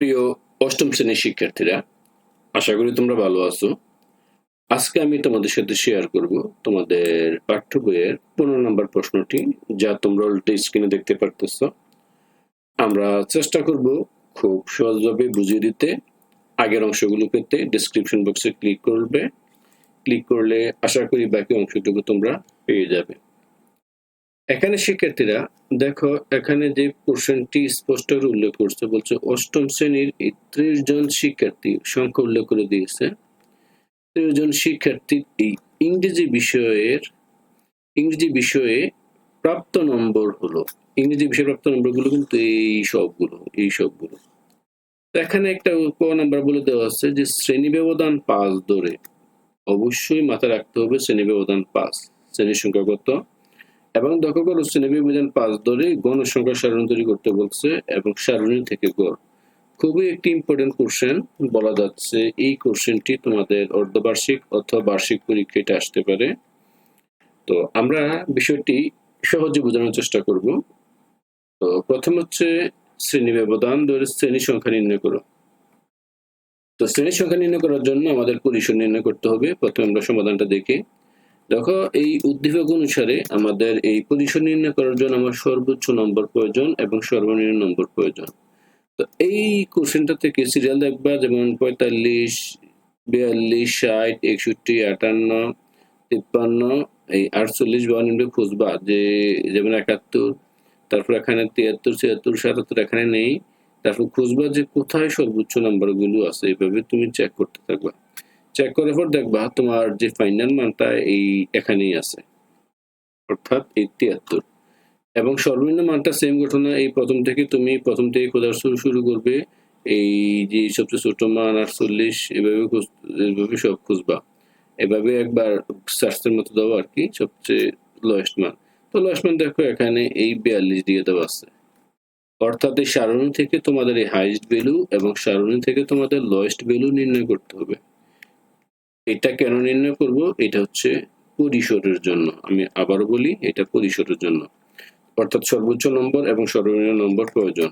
প্রিয় অষ্টম শ্রেণির শিক্ষার্থীরা, আশা করি তোমরা ভালো আছো। আজকে আমি তোমাদের সাথে শেয়ার করব তোমাদের পাঠ্য বইয়ের পনেরো নম্বর প্রশ্নটি, যা তোমরা উল্টে স্ক্রিনে দেখতে পারতেছ। আমরা চেষ্টা করব খুব সহজভাবে বুঝিয়ে দিতে। আগের অংশগুলো পেতে ডিসক্রিপশন বক্সে ক্লিক করবে। ক্লিক করলে আশা করি বাকি অংশটুকু তোমরা পেয়ে যাবে। এখানে শিক্ষার্থীরা, দেখো এখানে যে পোর্শনটি স্পষ্ট করে উল্লেখ করছে, বলছে অষ্টম শ্রেণির ত্রিশ জন শিক্ষার্থী সংখ্যা উল্লেখ করে দিয়েছে। ত্রিশ জন শিক্ষার্থীর এই ইংরেজি বিষয়ের, ইংরেজি বিষয়ে প্রাপ্ত নম্বর হলো, ইংরেজি বিষয়ে প্রাপ্ত নম্বরগুলো কিন্তু এই সবগুলো এই সবগুলো। এখানে একটা ক নাম্বার বলে দেওয়া আছে যে শ্রেণি ব্যবধান পাঁচ ধরে। অবশ্যই মাথায় রাখতে হবে শ্রেণি ব্যবধান পাঁচ। শ্রেণির সংখ্যা কত? এবং দেখো করো শ্রেণি বিভাজন পাঁচ ধরে গণ সংখ্যা সারণী তৈরি করতে বলছে এবং সারণী থেকে গড়। খুবই একটি ইম্পর্টেন্ট কোশ্চেন বলা যাচ্ছে, এই কোশ্চেনটি তোমাদের অর্ধবার্ষিক অথবা বার্ষিক পরীক্ষাটা আসতে পারে। তো আমরা বিষয়টি সহজে বোঝানোর চেষ্টা করব। তো প্রথম হচ্ছে শ্রেণি ব্যবধান ধরে শ্রেণি সংখ্যা নির্ণয় করো। তো শ্রেণি সংখ্যা নির্ণয় করার জন্য আমাদের পরিসর নির্ণয় করতে হবে। প্রথমে আমরা সমাধানটা দেখি দেখো, এই উদ্দীপক অনুসারে আমাদের এই পজিশন নির্ণয় করার জন্য আমার সর্বোচ্চ নম্বর প্রয়োজন এবং সর্বনিম্ন নম্বর প্রয়োজন। তো এই কোশ্চেনটা থেকে সিরিয়াল দেখবা, যেমন পঁয়তাল্লিশ, বিয়াল্লিশ, ষাট, একষট্টি, আটান্ন, তিপ্পান্ন, এই আটচল্লিশ, বাউন্ন খুঁজবা যে যেমন একাত্তর, তারপর এখানে তিয়াত্তর, ছিয়াত্তর, সাতাত্তর এখানে নেই। তারপর খুঁজবা যে কোথায় সর্বোচ্চ নাম্বারগুলো আছে, এভাবে তুমি চেক করতে থাকবা। চেক করার পর দেখবা তোমার যে ফাইনাল মানটা এই এখানেই আছে। অর্থাৎ এই তিয়াত্তর এবং সর্বনিম্ন মানটা সেম ঘটনা এই প্রথম থেকে তুমি প্রথম থেকে খোঁজার শুরু শুরু করবে। এই যে সবচেয়ে ছোট মান আটচল্লিশ, এভাবে এভাবে সব খুঁজবা। এভাবে একবার সার্চের মতো দাও আর কি, সবচেয়ে লোয়েস্ট মান। তো লোয়েস্ট মান দেখো এখানে এই বিয়াল্লিশ দিয়ে দেওয়া আছে। অর্থাৎ এই সারণী থেকে তোমাদের এই হাইস্ট ভ্যালু এবং সারণী থেকে তোমাদের লোয়েস্ট ভ্যালু নির্ণয় করতে হবে। এটা কেন নির্ণয় করব, এটা হচ্ছে পরিসরের জন্য। আমি আবারও বলি, এটা পরিসরের জন্য। অর্থাৎ সর্বোচ্চ নম্বর এবং সর্বনিম্ন নম্বর প্রয়োজন।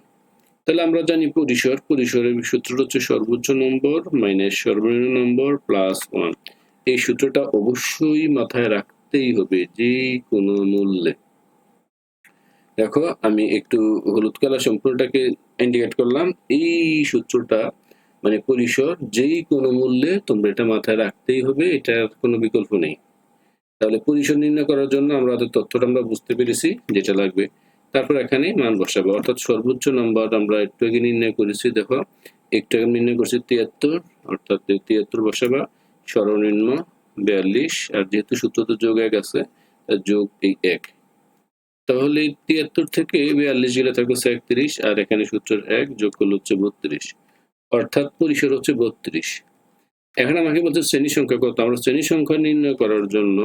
তাহলে আমরা জানি পরিসর। পরিসরের সূত্রটা হচ্ছে সর্বোচ্চ নম্বর মাইনাস সর্বনিম্ন নম্বর প্লাস ওয়ান। এই সূত্রটা অবশ্যই মাথায় রাখতেই হবে যে কোনো মূল্যে। দেখো, আমি একটু হলুদ কালার সম্পূর্ণটাকে ইন্ডিকেট করলাম। এই সূত্রটা মানে পরিসর যেই কোনো মূল্যে তোমরা এটা মাথায় রাখতেই হবে, এটার কোনো বিকল্প নেই। তাহলে পরিসর নির্ণয় করার জন্য আমরা তথ্যটা আমরা বুঝতে পেরেছি, যেটা লাগবে, তারপর এখানে মান বসাবো। অর্থাৎ সর্বোচ্চ নাম্বার আমরা একটু আগে নির্ণয় করেছি, দেখো, একটু আগে নির্ণয় করেছি তিয়াত্তর, অর্থাৎ তিয়াত্তর বসাবা সর্বনিম্ন বিয়াল্লিশ, আর যেহেতু সূত্র তো যোগ এক আছে যোগ এই এক। তাহলে তিয়াত্তর থেকে বিয়াল্লিশ গেলে থাকবে একত্রিশ আর এখানে সূত্রের এক যোগ করলে হচ্ছে বত্রিশ। অর্থাৎ পরিসর হচ্ছে বত্রিশ। এখন আমাকে বলছে শ্রেণি সংখ্যা কত? আমরা শ্রেণি সংখ্যা নির্ণয় করার জন্য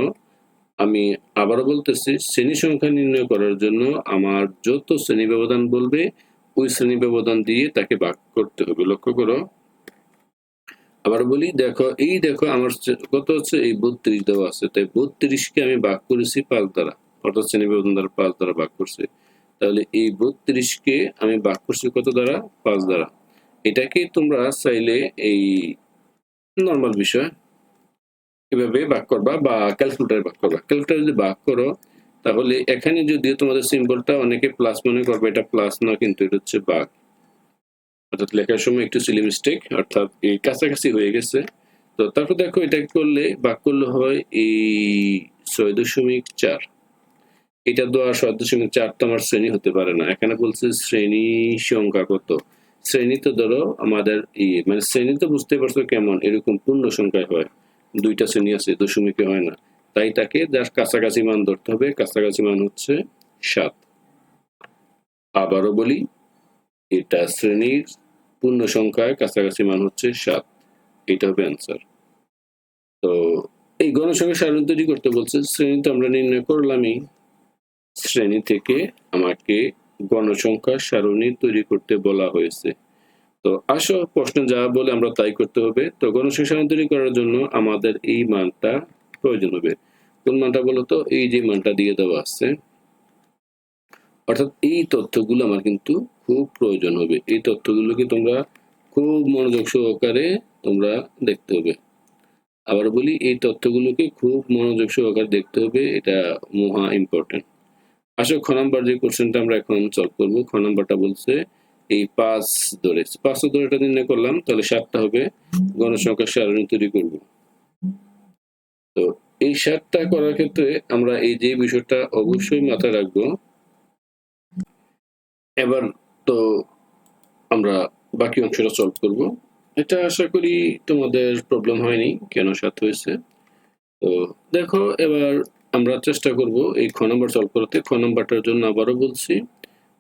আমি আবারও বলতেছি, শ্রেণি সংখ্যা নির্ণয় করার জন্য আমার যত শ্রেণি ব্যবধান বলবে, ওই শ্রেণি ব্যবধান দিয়ে তাকে ভাগ করতে হবে। লক্ষ্য করো। আবার বলি, দেখো, এই দেখো আমার কত হচ্ছে? এই বত্রিশ দেওয়া আছে। তাই বত্রিশকে আমি ভাগ করেছি পাঁচ দ্বারা। অর্থাৎ শ্রেণি ব্যবধান দ্বারা পাঁচ দ্বারা ভাগ করছি। তাহলে এই বত্রিশকে আমি ভাগ করছি কত দ্বারা? পাঁচ দ্বারা। এটাকে তোমরা চাইলে এই নর্মাল বিষয় এভাবে ভাগ করবা বা ক্যালকুলেটারে ভাগ করবা। ক্যালকুলেটার যদি ভাগ করো, তাহলে এখানে যদিও তোমাদের সিম্বলটা অনেকে প্লাস মনে করবে, এটা প্লাস না, কিন্তু এটা হচ্ছে ভাগ। অর্থাৎ লেখার সময় একটু সিলি মিস্টেক অর্থাৎ এই কাছাকাছি হয়ে গেছে। তো তারপর দেখো, এটা করলে, ভাগ করলে হয় এই ছয় দশমিক চার। এটা দেওয়া ছয় দশমিক চার তো আমার শ্রেণি হতে পারে না। এখানে বলছে শ্রেণি সংখ্যা কত? শ্রেণি তো ধরো আমাদের ই মানে শ্রেণি তো বুঝতে পারছ কেমন, এরকম পূর্ণ সংখ্যায় হয়। দুইটা শ্রেণি আছে, দশমিকে হয় না। তাই তাকে যার কাছাকাছি মান ধরতে হবে, কাছাকাছি মান হচ্ছে সাত। আবারও বলি, এটা শ্রেণির পূর্ণ সংখ্যায় কাছাকাছি মান হচ্ছে সাত। এটা হবে অ্যান্সার তো এই গণসংখ্যা সারণ তৈরি করতে বলছে শ্রেণি তো আমরা নির্ণয় করলামই। শ্রেণি থেকে আমাকে গণসংখ্যা সারণী তৈরি করতে বলা হয়েছে। তো আসো, প্রশ্ন যা বলে আমরা তাই করতে হবে। তো গণসংখ্যা সারণী তৈরি করার জন্য আমাদের এই মানটা প্রয়োজন হবে। কোন মানটা বলতো এই যে মানটা দিয়ে দেওয়া আছে। অর্থাৎ এই তথ্যগুলো আমার কিন্তু খুব প্রয়োজন হবে। এই তথ্যগুলোকে তোমরা খুব মনোযোগ সহকারে তোমরা দেখতে হবে। আবার বলি, এই তথ্যগুলোকে খুব মনোযোগ সহকারে দেখতে হবে, এটা মহা ইম্পর্টেন্ট আসলে খ নাম্বার যে কোশ্চেনটা আমরা এখন সলভ করব, খ নাম্বারটা বলছে, এই পাঁচ ধরে পাঁচ ধরে এটা নির্ণয় করলাম, তাহলে সাতটা হবে, গণসংখ্যার সারণী তৈরি করব। তো এই সাতটা করার ক্ষেত্রে আমরা এই যে বিষয়টা অবশ্যই মাথায় রাখব। এবার তো আমরা বাকি অংশটা সলভ করব। এটা আশা করি তোমাদের প্রবলেম হয়নি, কেন সাত হয়েছে? তো দেখো, এবার আমরা চেষ্টা করব এই খ নম্বর সলভ করতে। খ নম্বরটার জন্য আবারও বলছি,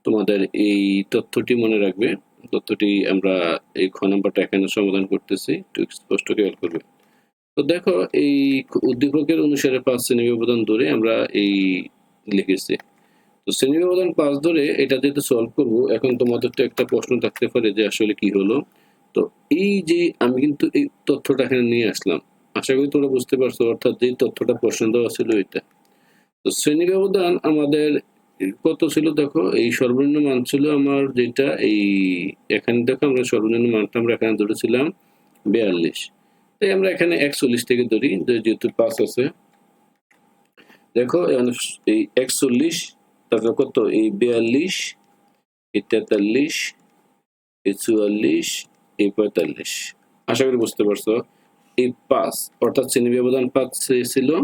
তোমাদের এই তথ্যটি মনে রাখবে। তথ্যটি আমরা এই খ নম্বরটা এখানে সমাধান করতেছি, একটু স্পষ্ট খেয়াল করবে। তো দেখো, এই উদ্দীপকের অনুসারে পাঁচ শ্রেণি ব্যবধান ধরে আমরা এই লিখেছি। তো শ্রেণি ব্যবধান পাঁচ ধরে এটা যেহেতু সলভ করব, এখন তোমাদের তো একটা প্রশ্ন থাকতে পারে যে আসলে কি হলো। তো এই যে আমি কিন্তু এই তথ্যটা এখানে নিয়ে আসলাম আশা করি তোমরা বুঝতে পারছ, অর্থাৎ যে তথ্যটা প্রশ্ন দেওয়া ছিল এটা তো শ্রেণি ব্যবধান আমাদের কত ছিল দেখো? এই সর্বনিম্ন মান ছিল আমার যেটা, এই এখানে দেখো আমরা সর্বনিম্ন মানটা আমরা এখানে ধরেছিলাম বিয়াল্লিশ। তাই আমরা এখানে একচল্লিশ থেকে ধরি যেহেতু পাঁচ আছে। দেখো এই একচল্লিশ, তারপর কত? এই বিয়াল্লিশ, এই তেতাল্লিশ, এই চুয়াল্লিশ, এই পঁয়তাল্লিশ। আশা করি বুঝতে পারছ। এই পাঁচ, অর্থাৎ শ্রেণি ব্যবধান পাঁচ ছিল।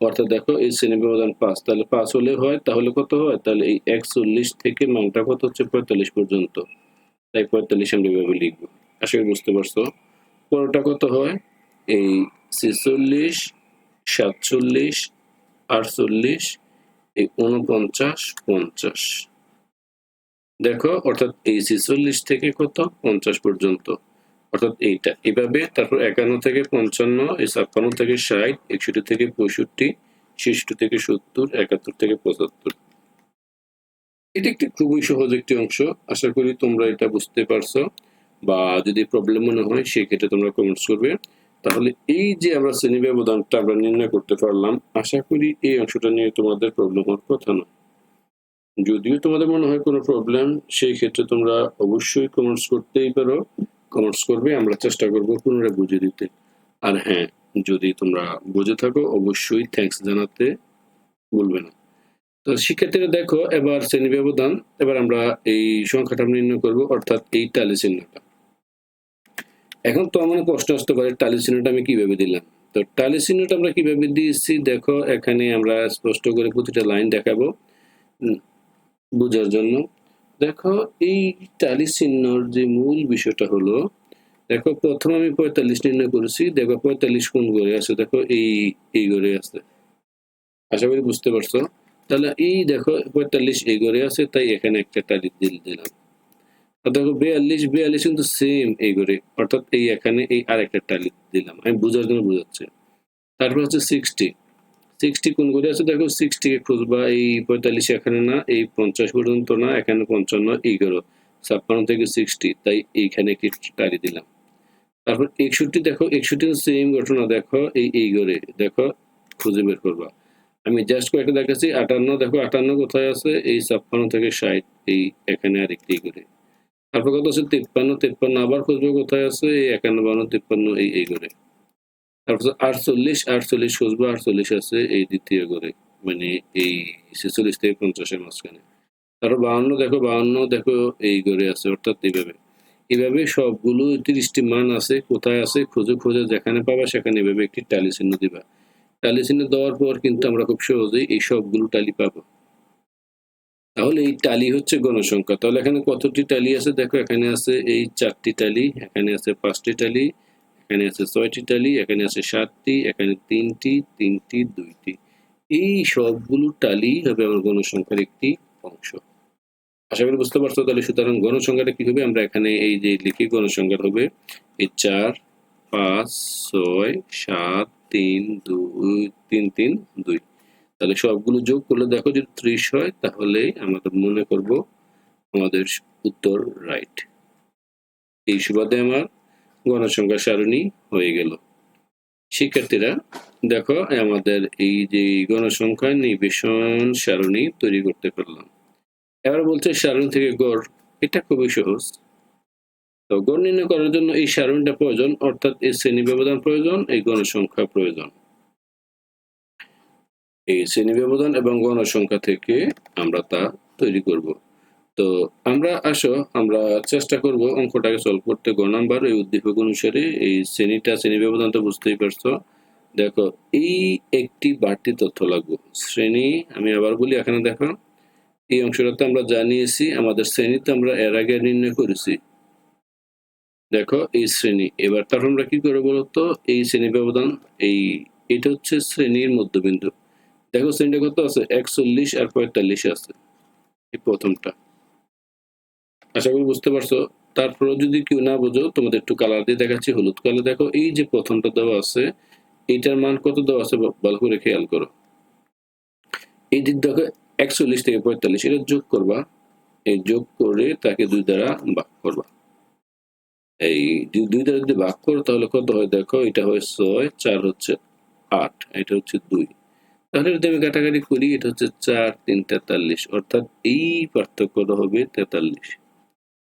অর্থাৎ দেখো, এই শ্রেণি ব্যবধান পাঁচ, তাহলে পাঁচ হলে হয়, তাহলে কত হয়? তাহলে এই একচল্লিশ থেকে মানটা কত হচ্ছে? পঁয়তাল্লিশ পর্যন্ত। তাই পঁয়তাল্লিশ আমরা এভাবে লিখব। করি বুঝতে পারছ। পরটা কত হয়? এই ছেচল্লিশ, সাতচল্লিশ, আটচল্লিশ, এই উনপঞ্চাশ পঞ্চাশ। দেখো, অর্থাৎ এই ছেচল্লিশ থেকে কত? পঞ্চাশ পর্যন্ত। অর্থাৎ এইটা। এভাবে তারপর একান্ন থেকে পঞ্চান্ন ছাপ্পান্ন থেকে ষাট, একষট্টি থেকে পঁয়ষট্টি, ছেষট্টি থেকে সত্তর, একাত্তর থেকে পঁচাত্তর। এটা একটি খুবই সহজ একটি অংশ। আশা করি তোমরা এটা বুঝতে পারছ বা যদি প্রবলেম মনে হয়, সেক্ষেত্রে তোমরা কমেন্টস করবে। তাহলে এই যে আমরা শ্রেণি ব্যবধানটা আমরা নির্ণয় করতে পারলাম, আশা করি এই অংশটা নিয়ে তোমাদের প্রবলেম হওয়ার কথা নয়। যদিও তোমাদের মনে হয় কোনো প্রবলেম সেই ক্ষেত্রে তোমরা অবশ্যই কমেন্টস করতেই পারো। কমেন্টস করবে, আমরা চেষ্টা করব পুনরায় বুঝিয়ে দিতে। আর হ্যাঁ যদি তোমরা বুঝে থাকো, অবশ্যই থ্যাঙ্কস জানাতে ভুলবে না। তো শিক্ষার্থীরা দেখো, এবার শ্রেণি ব্যবধান, এবার আমরা এই সংখ্যাটা নির্ণয় করব, অর্থাৎ এই টালি চিহ্নটা। এখন তো আমার কষ্ট আসতে পারে, টালি চিহ্নটা আমি কীভাবে দিলাম? তো টালি চিহ্নটা আমরা কীভাবে দিয়েছি? দেখো, এখানে আমরা স্পষ্ট করে প্রতিটা লাইন দেখাবো বোঝার জন্য। দেখো, এই টালি চিহ্নর যে মূল বিষয়টা হলো, দেখো, প্রথম আমি পঁয়তাল্লিশ নির্ণয় করেছি, দেখো, পঁয়তাল্লিশ কোন ঘরে আছে? দেখো, এই এই ঘরে আছে। আশা করি বুঝতে পারছ? তাহলে এই দেখো, পঁয়তাল্লিশ এই ঘরে আছে, তাই এখানে একটা টালি দিল দিলাম। আর দেখো, বিয়াল্লিশ বিয়াল্লিশ কিন্তু সেম এই ঘরে অর্থাৎ এই এখানে এই আরেকটা টালি দিলাম। আমি বোঝার জন্য বোঝাচ্ছি। তারপর হচ্ছে সিক্সটি সিক্সটি কোন করে আছে? দেখো সিক্সটিকে খুঁজবা এই পঁয়তাল্লিশ এখানে না, এই পঞ্চাশ পর্যন্ত না, এখানে পঞ্চান্ন, এগারো, ছাপ্পান্ন থেকে সিক্সটি, তাই এইখানে কি টালি দিলাম। তারপর একষট্টি, দেখো, একষট্টি সেম ঘটনা, দেখো, এই এই করে দেখো, খুঁজে বের করবা। আমি জাস্ট কয়েকটা দেখাচ্ছি, আটান্ন, দেখো, আটান্ন কোথায় আছে? এই ছাপ্পান্ন থেকে ষাট, এই এখানে আরেকটি করে তারপর কত আছে? তিপ্পান্ন তিপ্পান্ন আবার খুঁজবো কোথায় আছে? এই একান্ন বান্ন তিপ্পান্ন, এই এই করে তারপর আটচল্লিশ আটচল্লিশ খুঁজবো আটচল্লিশ আছে এই দ্বিতীয় করে মানে এই ছেচল্লিশ থেকে পঞ্চাশের মাঝখানে। তারপর বাউন্ন দেখো বাউন্ন দেখো এই করে আছে, অর্থাৎ এইভাবে। এইভাবে সবগুলো তিরিশটি মান আছে, কোথায় আছে? খুঁজে খুঁজে, যেখানে পাবা সেখানে এভাবে একটি টালি চিহ্ন দিবা। টালি চিহ্ন দেওয়ার পর কিন্তু আমরা খুব সহজেই এই সবগুলো টালি পাবো। তাহলে এই টালি হচ্ছে গণসংখ্যা। তাহলে এখানে কতটি টালি আছে? দেখো এখানে আছে এই চারটি টালি, এখানে আছে পাঁচটি টালি এখানে আছে ছয়টি টালি, এখানে আছে সাতটি, এখানে তিনটি তিনটি, দুইটি। এই সবগুলো টালি হবে আমার গণসংখ্যার একটি অংশ। আশা করি বুঝতে পারছ তাহলে, সুতরাং গণসংখ্যাটা কি হবে? আমরা এখানে এই যে লিখি গণসংখ্যা হবে, এই চার, পাঁচ, ছয়, সাত, তিন, দুই, তিন তিন, দুই। তাহলে সবগুলো যোগ করলে দেখো যদি ত্রিশ হয়, তাহলে আমাদের মনে করব আমাদের উত্তর রাইট এই সুবাদে আমার গণসংখ্যা সারণী হয়ে গেল। শিক্ষার্থীরা, দেখো, আমাদের এই যে গণসংখ্যা নিবেশন সারণী তৈরি করতে পারলাম। এবার বলছে সারণী থেকে গড়, এটা খুবই সহজ। তো গড় নির্ণয় করার জন্য এই সারণীটা প্রয়োজন, অর্থাৎ এই শ্রেণি ব্যবধান প্রয়োজন, এই গণসংখ্যা প্রয়োজন। এই শ্রেণি ব্যবধান এবং গণসংখ্যা থেকে আমরা তা তৈরি করব। তো আমরা আসো, আমরা চেষ্টা করব অঙ্কটাকে সলভ করতে। গ নাম্বার, এই উদ্দীপক অনুসারে এই শ্রেণীটা, শ্রেণি ব্যবধান তো বুঝতেই পারছ। দেখো, এই একটি বাড়তি তথ্য লাগবে। শ্রেণি, আমি আবার বলি এখানে দেখো, এই অংশটা তো আমরা জানিয়েছি, আমাদের শ্রেণীতে আমরা এর আগে নির্ণয় করেছি। দেখো, এই শ্রেণি, এবার তারপর আমরা কি করব বলতো? এই শ্রেণি ব্যবধান, এই, এটা হচ্ছে শ্রেণির মধ্যবিন্দু। দেখো, শ্রেণীটা কত আছে? একচল্লিশ আর পঁয়তাল্লিশ আছে, এই প্রথমটা। আশা করি বুঝতে পারছ। তারপরে যদি কেউ না বোঝো, তোমাদের একটু কালার দিয়ে দেখাচ্ছি, হলুদ কালার দেখো। এই যে প্রথমটা দেওয়া আছে, এইটার মান কত দেওয়া আছে ভালো করে খেয়াল করো। এই দিক দেখো, একচল্লিশ থেকে পঁয়তাল্লিশ, এটা যোগ করবা। এই যোগ করে তাকে দুই দ্বারা ভাগ করবা। এই দুই- দ্বারা যদি ভাগ করো, তাহলে কত হয় দেখো, এটা হয় ছয়, চার হচ্ছে আট, এটা হচ্ছে দুই। তাহলে যদি আমি কাটাকাটি করি, এটা হচ্ছে চার, তিন, তেতাল্লিশ, অর্থাৎ এই পার্থক্যটা হবে তেতাল্লিশ।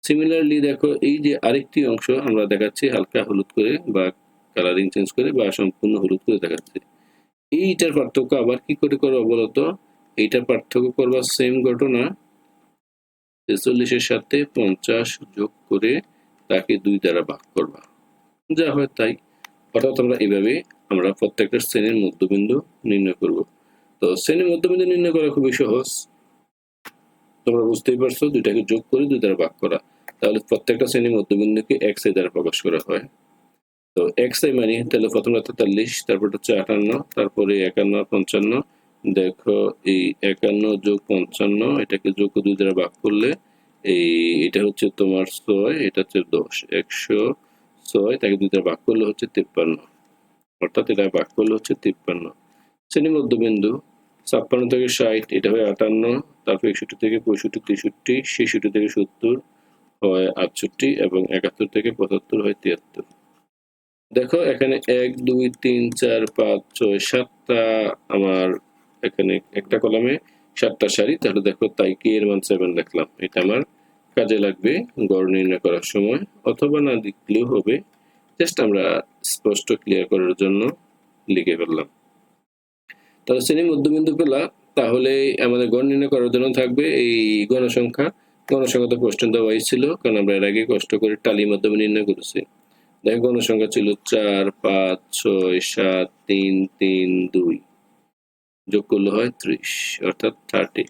সিমিলারলি দেখো, এই যে আরেকটি অংশ আমরা দেখাচ্ছি, হালকা হলুদ করে বা কালারিং চেঞ্জ করে বা সম্পূর্ণ হলুদ করে দেখাচ্ছি। এইটার পার্থক্য আবার কি করে করব বলতো এইটার পার্থক্য করবা সেম ঘটনা। ছেচল্লিশের সাথে পঞ্চাশ যোগ করে তাকে দুই দ্বারা ভাগ করবা। যা হয় তাই। অর্থাৎ আমরা এভাবে আমরা প্রত্যেকটা শ্রেণির মধ্যবিন্দু নির্ণয় করব। তো শ্রেণির মধ্যবিন্দু নির্ণয় করা খুবই সহজ। তোমরা বুঝতেই পারছ, দুইটাকে যোগ করে দুই দ্বারা ভাগ করা। তাহলে প্রত্যেকটা শ্রেণির মধ্যবিন্দুকে এক্স আই দ্বারা প্রকাশ করা হয়। তো এক্স আই মানে তাহলে প্রথমে তেতাল্লিশ, তারপর হচ্ছে আটান্ন, তারপরে একান্ন, পঞ্চান্ন। দেখো, এই একান্ন যোগ পঞ্চান্ন, এটাকে যোগ দুই দ্বারা ভাগ করলে এই, এটা হচ্ছে তোমার ছয়, এটা হচ্ছে দশ। একশো ছয়, তাকে দুই দ্বারা ভাগ করলে হচ্ছে তিপ্পান্ন। অর্থাৎ এটা ভাগ করলে হচ্ছে তিপ্পান্ন। শ্রেণি মধ্যবিন্দু ছাপ্পান্ন থেকে ষাট, এটা হয় আটান্ন, তারপর একষট্টি থেকে পঁয়ষট্টি, তেষট্টি, ছেষট্টি থেকে সত্তর হয় আটষট্টি এবং একাত্তর থেকে পঁচাত্তর হয় তিয়াত্তর। দেখো, এখানে এক, দুই, তিন, চার, পাঁচ, ছয়, সাতটা আমার এখানে একটা কলামে সাতটা সারি, তাহলে দেখো তাই কি এর মান সেভেন লিখলাম এটা আমার কাজে লাগবে গড় নির্ণয় করার সময়, অথবা না লিখলেও হবে। জাস্ট আমরা স্পষ্ট ক্লিয়ার করার জন্য লিখে ফেললাম। তাহলে শ্রেণি মধ্যবিন্দু পেলা তাহলে আমাদের গণ নির্ণয় করার জন্য থাকবে এই গণসংখ্যা। গণসংখ্যা তো প্রশ্ন দেওয়াই ছিল কারণ আমরা এর আগে কষ্ট করে টালির মাধ্যমে নির্ণয় করেছি। দেখো, গণসংখ্যা ছিল চার, পাঁচ, ছয়, সাত, তিন তিন, দুই। যোগ করলে হয় ত্রিশ, অর্থাৎ থার্টি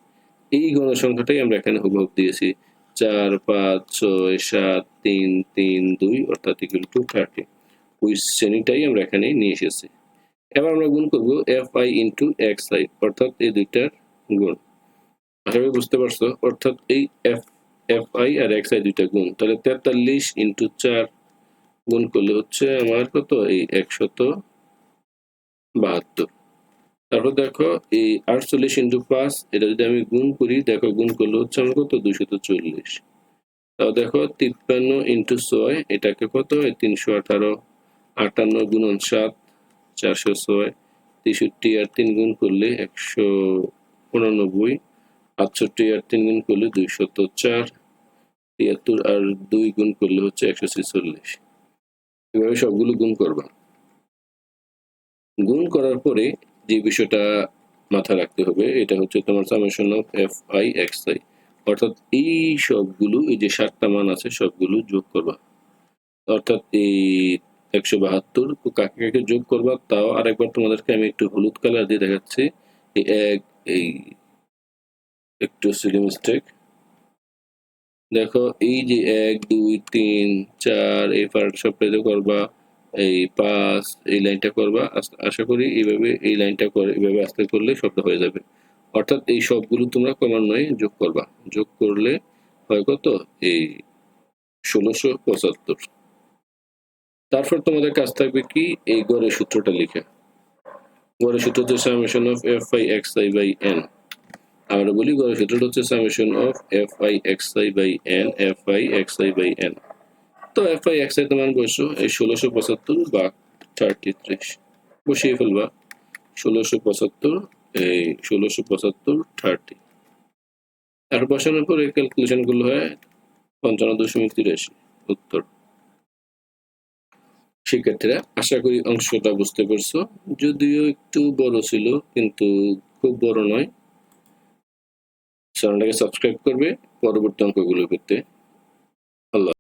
এই গণসংখ্যাটাই আমরা এখানে হুবহুব দিয়েছি। চার, পাঁচ, ছয়, সাত, তিন তিন, দুই, অর্থাৎ ইকুয়াল টু থার্টি ওই শ্রেণীটাই আমরা এখানে নিয়ে এসেছি। এবার আমরা গুণ করব F I into X I অর্থাৎ এই দুইটার গুণ। আশা করি বুঝতে পারছ? অর্থাৎ এই এফ এফ আই আর এক্স আই দুইটা গুণ। তাহলে তেতাল্লিশ ইন্টু চার গুণ করলে হচ্ছে আমার কত? এই একশত বাহাত্তর। তারপর দেখো, এই আটচল্লিশ ইন্টু পাঁচ, এটা যদি আমি গুণ করি, দেখো গুণ করলে হচ্ছে আমার কত? দুইশত চল্লিশ। তাও দেখো, তিপ্পান্ন ইন্টু ছয়, এটাকে কত? তিনশো আঠারো, আটান্ন গুণন সাত চারশো ছয়, তেষট্টি আর তিন গুণ করলে একশো উননব্বই, আটষট্টি আর তিন গুণ করলে দুইশত চার, তিয়াত্তর আর দুই গুণ করলে হচ্ছে একশো ছেচল্লিশ। এভাবে সবগুলো গুণ করবা। গুণ করার পরে যে বিষয়টা মাথায় রাখতে হবে, এটা হচ্ছে তোমার summation of F I X I অর্থাৎ এই সবগুলো, এই যে সাতটা মান আছে, সবগুলো যোগ করবা। অর্থাৎ এই একশো বাহাত্তর কাকে কাকে যোগ করবা তাও আরেকবার তোমাদেরকে আমি একটু হলুদ কালার দিয়ে দেখাচ্ছি। এক, এই একটু সিলি মিস্টেক দেখো, এই যে এক, দুই, তিন, চার, এই পার্ট সবটাই করবা, এই পাঁচ, এই লাইনটা করবা। আশা করি এইভাবে এই লাইনটা করে, এইভাবে আস্তে করলে সবটা হয়ে যাবে। অর্থাৎ এই সবগুলো তোমরা ক্রমান্বয়ে যোগ করবা। যোগ করলে হয় কত? এই ষোলোশো পঁচাত্তর। তারপর তোমাদের কাজ থাকবে কি? এই গড়ের সূত্রটা লিখে। গড়ের সূত্র হচ্ছে summation of F I X I by N আমরা বলি গড়ের সূত্রটা হচ্ছে summation of F I X I by N F I X I by N তো এফ আই এক্স আই তোমার বসো এই ষোলোশো পঁচাত্তর বা থার্টি ত্রিশ বসিয়ে ফেলবা। ষোলোশো পঁচাত্তর, এই ষোলোশো পঁচাত্তর থার্টি আর বসানোর পরে ক্যালকুলেশনগুলো হয় পঞ্চান্ন দশমিক তিরাশি। উত্তর। শিক্ষার্থীরা, আশা করি অংশটা বুঝতে পারছ। যদিও একটু বড় ছিল, কিন্তু খুব বড় নয়। চ্যানেলটাকে সাবস্ক্রাইব করবে পরবর্তী অঙ্কগুলো পেতে।